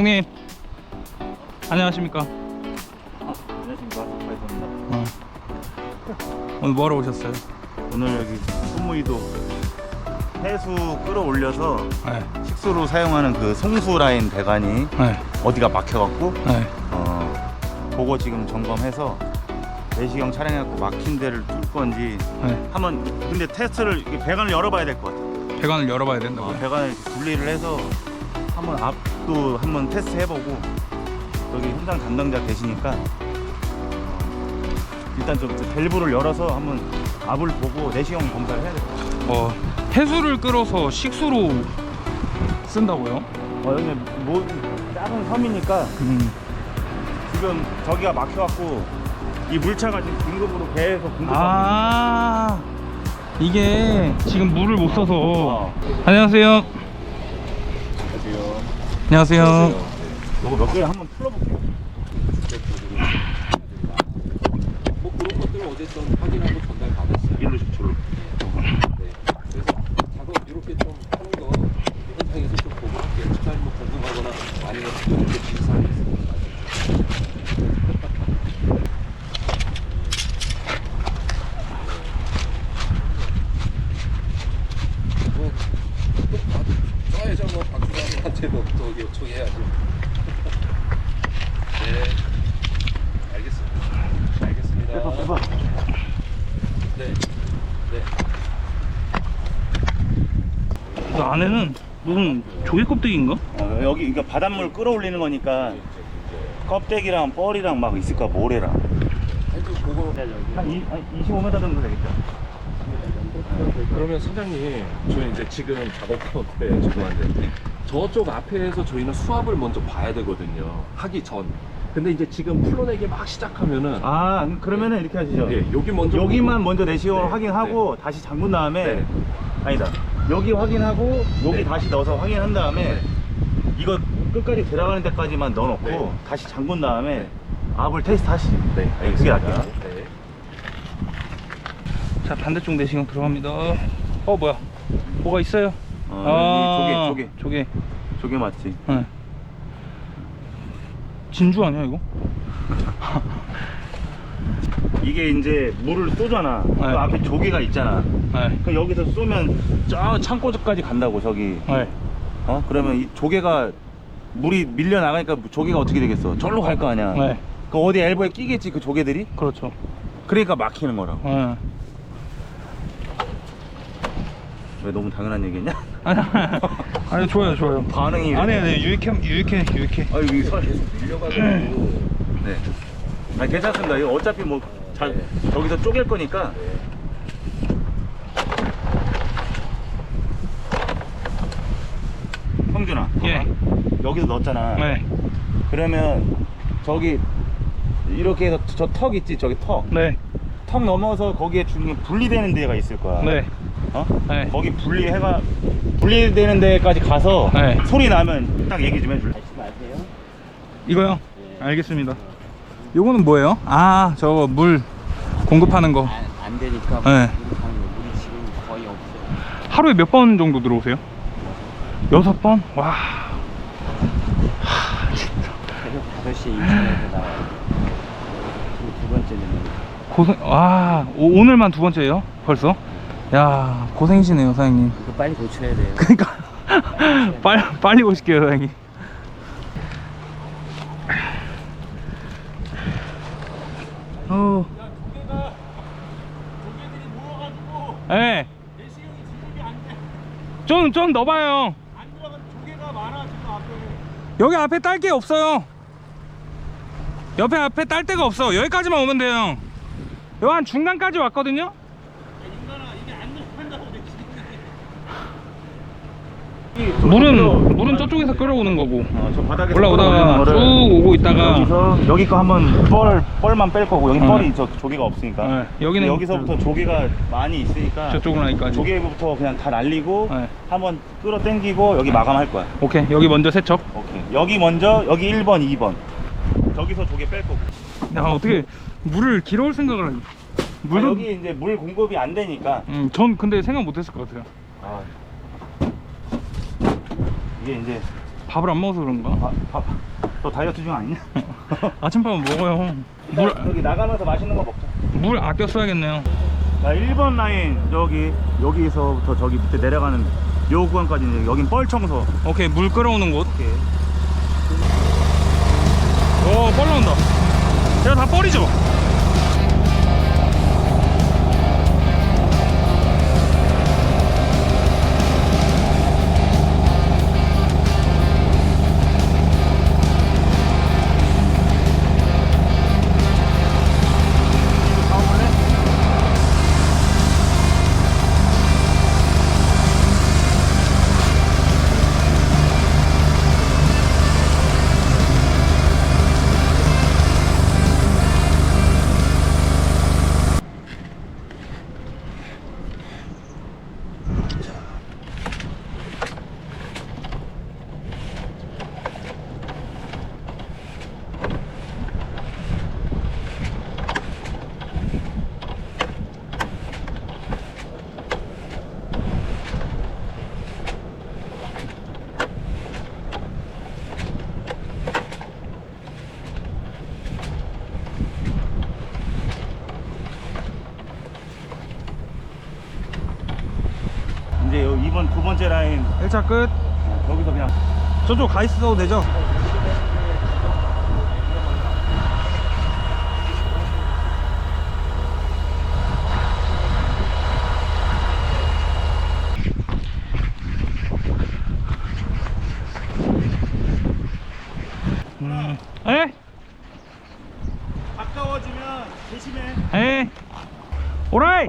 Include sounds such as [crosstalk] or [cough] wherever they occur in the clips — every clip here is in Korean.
형님 안녕하십니까 안녕하십니까 박파이터입니다 어. 오늘 뭐하러 오셨어요? 오늘 여기 손무이도 해수 끌어올려서 네, 식수로 사용하는 그 송수 라인 배관이 네, 어디가 막혀갖고 네. 어 그거 지금 점검해서 내시경 촬영해갖고 막힌 데를 뚫 건지 네. 한번 근데 테스트를 배관을 열어봐야 될 것 같아 배관을 열어봐야 어, 된다고요? 배관을 이렇게 분리를 해서 한번 앞도 한번 테스트 해보고 여기 현장 담당자 계시니까 어, 일단 좀 밸브를 열어서 한번 앞을 보고 내시경 검사를 해야 될 것 같아요. 어, 해수를 끌어서 식수로 쓴다고요? 어, 여기 뭐 작은 섬이니까 음. 지금 저기가 막혀갖고 이 물차가 지금 긴급으로 배에서 공급하고 아 이게 지금 물을 못 써서 어. 안녕하세요 안녕하세요 이거 몇 개를 한번 풀어볼게요. 뭐 그런 것들은 어쨌든 확인하고 전달 받았어요. 일로 저로. 네. 그래서 작업 이렇게 좀 하는 거 현장에서 좀 보고 할게요. 추가로 뭐 궁금하거나 아니면 또 이렇게 지시사항이 있으면 뭐, 또 나도 써야죠. 뭐 박수관한테도 또 요청해야죠. [laughs] 네. 알겠습니다. 알겠습니다. 네. 네. 그 안에는 무슨 조개 껍데기인가? 어, 여기 이거 바닷물 끌어올리는 거니까 껍데기랑 뻘이랑 막 있을 거야 모래랑. 하여튼 그거 한, 이, 한 25m 정도 되겠죠. 그러면 선장님 저희 이제 지금 작업 가운데 죄송한데 저쪽 앞에서 저희는 수압을 먼저 봐야 되거든요 하기 전 근데 이제 지금 풀어내기 막 시작하면은 아 그러면은 이렇게 하시죠. 예, 여기 먼저 여기만 먼저 내시경을 네, 확인하고 다시 잠근 다음에 네. 아니다. 여기 확인하고 여기 네. 다시 넣어서 확인한 다음에 네. 이거 끝까지 들어가는 데까지만 넣어놓고 네. 다시 잠근 다음에 네. 압을 테스트 하시죠. 네 그게 낫겠죠. 네. 자 반대쪽 내시경 들어갑니다 어 뭐야 뭐가 있어요? 어, 여기 조개 조개 조개 조개 맞지? 네. 진주 아니야 이거? [laughs] 이게 이제 물을 쏘잖아. 그 네. 앞에 조개가 있잖아. 네. 그 여기서 쏘면 저 창고까지 간다고 저기. 네. 어? 그러면 이 조개가 물이 밀려 나가니까 조개가 어떻게 되겠어? 절로 갈 거 아니야. 네. 그 어디 엘보에 끼겠지 그 조개들이? 그렇죠 그러니까 막히는 거라고. 네. 왜 너무 당연한 얘기냐? [laughs] 아니, 아니 좋아요 좋아요 반응이 아니. 아니 유익해 유익해 유익해 아 여기 서 계속 밀려가지고 네. 아 괜찮습니다. 이거 어차피 뭐 잘 저기서 쪼갤 거니까. 형준아. 예. 봐봐. 여기서 넣었잖아. 네. 그러면 저기 이렇게 해서 저 턱 있지 저기 턱. 네. 턱 넘어서 거기에 중간 분리되는 데가 있을 거야. 네. 어? 네. 거기 분리해가 분리되는 데까지 가서 네. 소리 나면 딱 얘기 좀 해줄래? 이거요? 알겠습니다. 요거는 뭐예요? 아, 저거 물 공급하는 거. 안, 안 되니까 네. 물이 가는 거 물이 지금 거의 없어요. 하루에 몇 번 정도 들어오세요? 여섯 번? 와. 새벽 5시에 인천에서 나와요. 두 번째는 고생, 와, 오, 오늘만 두 번째예요? 벌써? 야, 고생이시네요, 사장님. 이거 빨리 고쳐야 돼요. 그러니까 [laughs] 빨리 빨리 오실게요, 사장님. 어. 예. 좀, 좀 넣어봐요. 여기 앞에 딸 게 없어요. 옆에 앞에 딸 데가 없어. 여기까지만 오면 돼요. 여기 한 중간까지 왔거든요. 물은 물은 저쪽에서 끌어오는 거고. 어, 저 바닥에 올라오다가 쭉 오고 있다가 여기서 여기 거 한번 뻘 뻘만 뺄 거고. 여기 어. 뻘이 저 조개가 없으니까. 네, 여기는 여기서부터 조개가 많이 있으니까 저쪽 라인까지. 조개부터 그냥 다 날리고 네. 한번 끌어 당기고 여기 마감할 거야. 오케이. 여기 먼저 세척. 오케이. 여기 먼저 여기 1번 2번. 저기서 조개 뺄 거고. 야 어떻게 물을 길어올 생각을 하지 아, 물은 여기 이제 물 공급이 안 되니까. 음, 전 근데 생각 못했을 것 같아요. 아. 이게 이제 밥을 안 먹어서 그런가? 아, 밥. 너 다이어트 중 아니냐? [laughs] 아침밥은 먹어요. 물, 여기 나가면서 맛있는 거 먹자. 물 아껴 써야겠네요. 자, 1번 라인 여기 여기서부터 저기 밑에 내려가는 요 구간까지 이제 여긴 뻘청소. 오케이, 물 끓어오는 곳. 이렇게 오, 뻘 나온다. 제가 다 뻘이죠? 1차 끝. 여기서 그냥 저쪽 가 있어도 되죠? 음, 에? 가까워지면 조심해. 에? 오라이!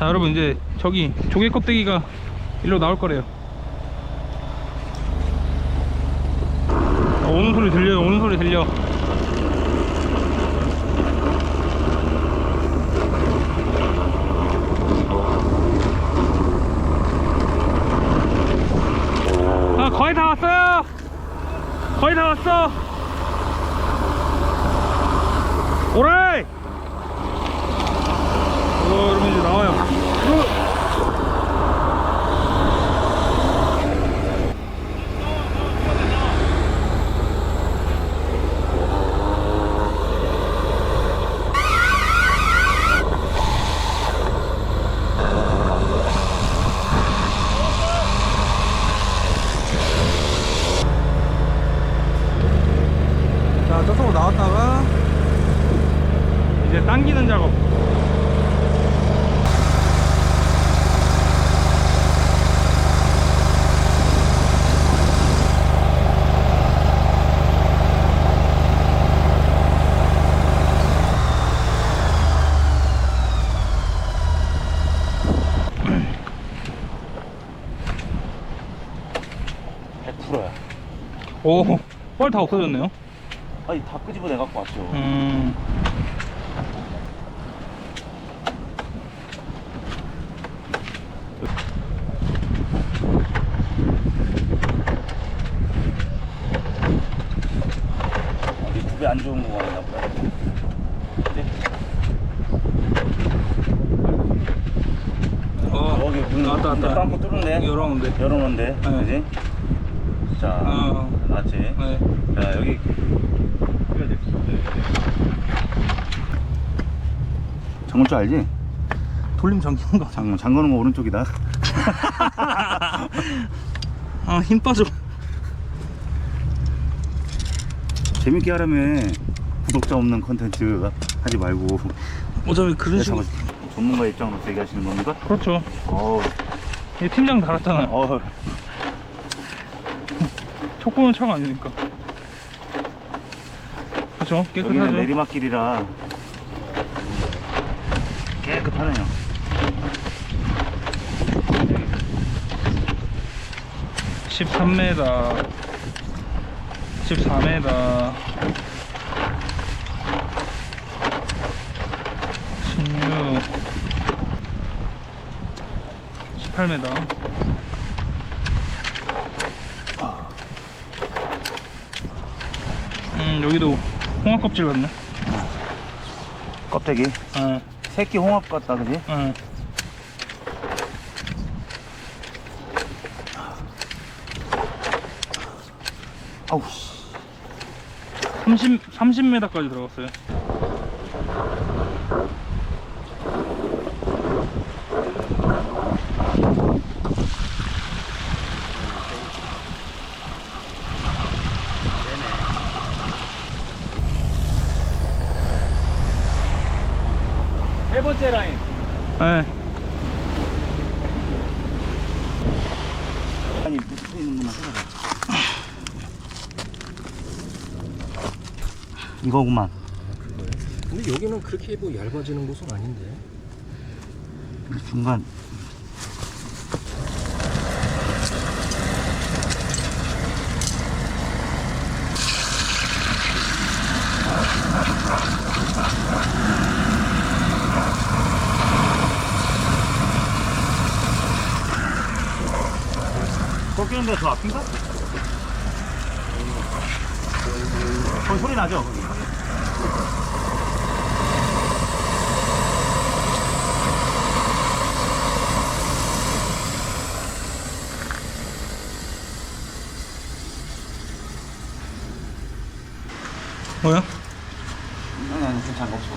자 여러분 이제 저기 조개 껍데기가 일로 나올 거래요. 어, 오는 소리 들려요 오는 소리 들려. 아 거의 다 왔어요! 거의 다 왔어! 오라이 어, 여러분 이제 나와요. 자, 저쪽으로 나왔다가 이제 당기는 작업. 오, 뻘 다 없어졌네요. 아니 다 끄집어내 갖고 왔죠. 음, 어디 두배 안 좋은 거 같나 보다. 그지? 어, 여기 문 나왔다, 왔다. 빵꾸 뚫은데. 열어놓은데. 네. 그지? 자, 어. 맞지? 네. 자 여기 잠글 줄 알지? 돌림 잠기는 거. 잠 잠그는 거 오른쪽이다. [laughs] 아, 힘 빠져. 재밌게 하려면 구독자 없는 컨텐츠 하지 말고 어차피 그런 식으로. 전문가 입장으로 얘기하시는 겁니까? 그렇죠. 어우, 이 팀장 달았잖아요. 어우, 촉구는 차가 아니니까. 그렇죠. 여기는 깨끗하죠. 내리막길이라 깨끗하네요. 십삼 m 14m, 8m. 음, 여기도 홍합 껍질 같네. 껍데기. 응, 새끼 홍합 같다, 그지? 응. 아우, 씨. 30, 30m까지 들어갔어요. 번째 라인 네. 아니 밑에 있는 것만 찾아봐 이거구만 근데 여기는 그렇게 뭐 얇아지는 곳은 아닌데. 중간 꺾이는데 더 앞인가? 거기 소리 나죠? 거기. 뭐야? 아니 아니 괜찮아 없어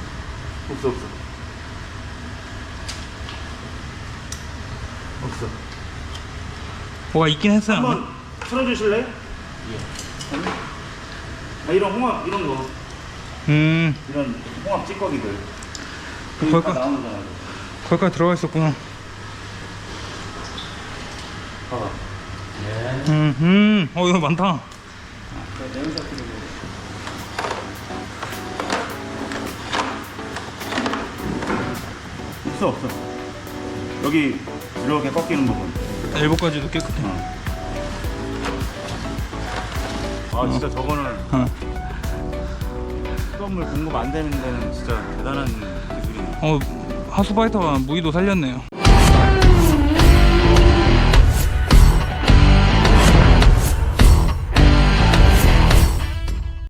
없어 없어 뭐가 있긴 했어요. 한번 틀어주실래요? 예. 아, 이런 홍합 이런 거. 음, 이런 홍합 찌꺼기들. 거기 거기까- 다 나오잖아요. 거기까지 들어가 있었구나. 봐봐. 음, 음, 어 이거 많다. 없어 없어. 여기 이렇게 꺾이는 부분 엘보까지도 깨끗해. 아 진짜 저거는 어. 수돗물 공급 안 되는 데는 진짜 대단한 기술이네 어, 하수파이터가 무기도 살렸네요.